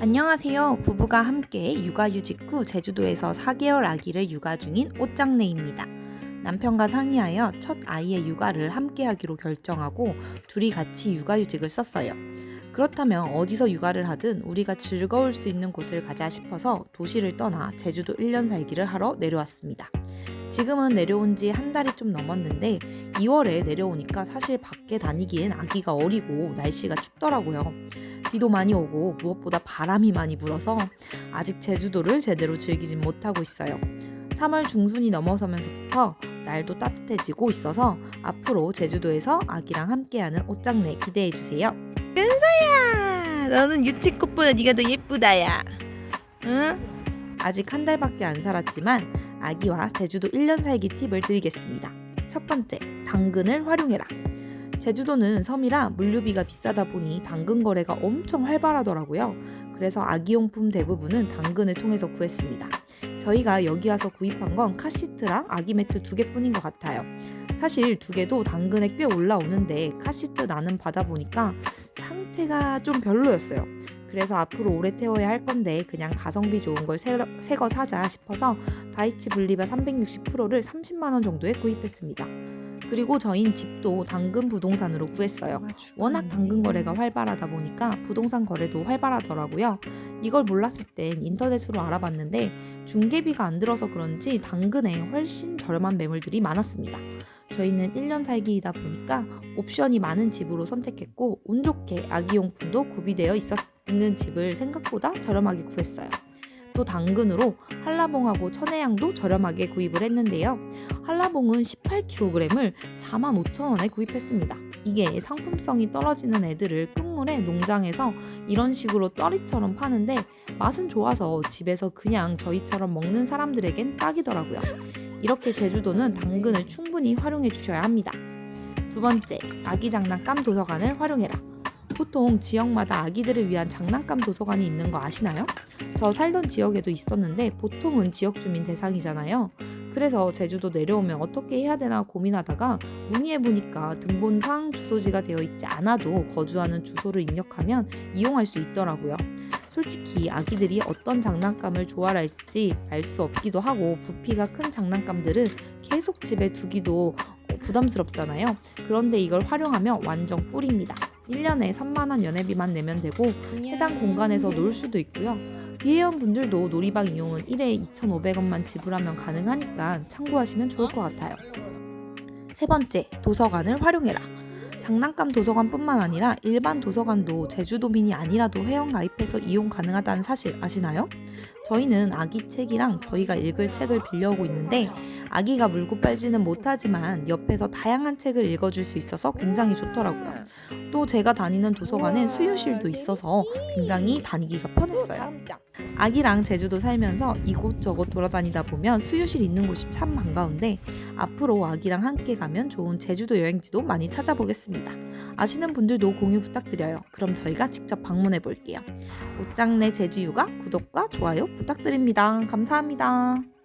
안녕하세요. 부부가 함께 육아휴직 후 제주도에서 4개월 아기를 육아 중인 옷장내입니다. 남편과 상의하여 첫 아이의 육아를 함께 하기로 결정하고 둘이 같이 육아휴직을 썼어요. 그렇다면 어디서 육아를 하든 우리가 즐거울 수 있는 곳을 가자 싶어서 도시를 떠나 제주도 1년 살기를 하러 내려왔습니다. 지금은 내려온 지 한 달이 좀 넘었는데 2월에 내려오니까 사실 밖에 다니기엔 아기가 어리고 날씨가 춥더라고요. 비도 많이 오고 무엇보다 바람이 많이 불어서 아직 제주도를 제대로 즐기진 못하고 있어요. 3월 중순이 넘어서면서부터 날도 따뜻해지고 있어서 앞으로 제주도에서 아기랑 함께하는 옷장내 기대해 주세요. 은서야, 너는 유채꽃보다 네가 더 예쁘다야. 응? 아직 한 달밖에 안 살았지만 아기와 제주도 1년 살기 팁을 드리겠습니다. 첫 번째, 당근을 활용해라. 제주도는 섬이라 물류비가 비싸다 보니 당근 거래가 엄청 활발하더라고요. 그래서 아기용품 대부분은 당근을 통해서 구했습니다. 저희가 여기 와서 구입한 건 카시트랑 아기 매트 두 개뿐인 것 같아요. 사실 두 개도 당근에 꽤 올라오는데 카시트 나는 받아보니까 상태가 좀 별로였어요. 그래서 앞으로 오래 태워야 할 건데 그냥 가성비 좋은 걸 새 거 사자 싶어서 다이치 분리바 360%를 30만 원 정도에 구입했습니다. 그리고 저흰 집도 당근 부동산으로 구했어요. 워낙 당근 거래가 활발하다 보니까 부동산 거래도 활발하더라고요. 이걸 몰랐을 땐 인터넷으로 알아봤는데 중개비가 안 들어서 그런지 당근에 훨씬 저렴한 매물들이 많았습니다. 저희는 1년 살기이다 보니까 옵션이 많은 집으로 선택했고 운 좋게 아기용품도 구비되어 있었는 집을 생각보다 저렴하게 구했어요. 또 당근으로 한라봉하고 천혜향도 저렴하게 구입을 했는데요. 한라봉은 18kg을 45,000원에 구입했습니다. 이게 상품성이 떨어지는 애들을 끝물에 농장에서 이런 식으로 떨이처럼 파는데 맛은 좋아서 집에서 그냥 저희처럼 먹는 사람들에겐 딱이더라고요. 이렇게 제주도는 당근을 충분히 활용해 주셔야 합니다. 두 번째, 아기 장난감 도서관을 활용해라. 보통 지역마다 아기들을 위한 장난감 도서관이 있는 거 아시나요? 저 살던 지역에도 있었는데 보통은 지역 주민 대상이잖아요. 그래서 제주도 내려오면 어떻게 해야 되나 고민하다가 문의해 보니까 등본상 주소지가 되어 있지 않아도 거주하는 주소를 입력하면 이용할 수 있더라고요. 솔직히 아기들이 어떤 장난감을 좋아할지 알 수 없기도 하고 부피가 큰 장난감들은 계속 집에 두기도 부담스럽잖아요. 그런데 이걸 활용하면 완전 꿀입니다. 1년에 3만원 연회비만 내면 되고 해당 공간에서 놀 수도 있고요. 비회원 분들도 놀이방 이용은 1회 2,500원만 지불하면 가능하니까 참고하시면 좋을 것 같아요. 세 번째, 도서관을 활용해라. 장난감 도서관뿐만 아니라 일반 도서관도 제주도민이 아니라도 회원 가입해서 이용 가능하다는 사실 아시나요? 저희는 아기 책이랑 저희가 읽을 책을 빌려오고 있는데 아기가 물고 빨지는 못하지만 옆에서 다양한 책을 읽어줄 수 있어서 굉장히 좋더라고요. 또 제가 다니는 도서관엔 수유실도 있어서 굉장히 다니기가 편했어요. 아기랑 제주도 살면서 이곳저곳 돌아다니다 보면 수유실 있는 곳이 참 반가운데 앞으로 아기랑 함께 가면 좋은 제주도 여행지도 많이 찾아보겠습니다. 아시는 분들도 공유 부탁드려요. 그럼 저희가 직접 방문해 볼게요. 옷장내 제주육아 구독과 좋아요 부탁드립니다. 감사합니다.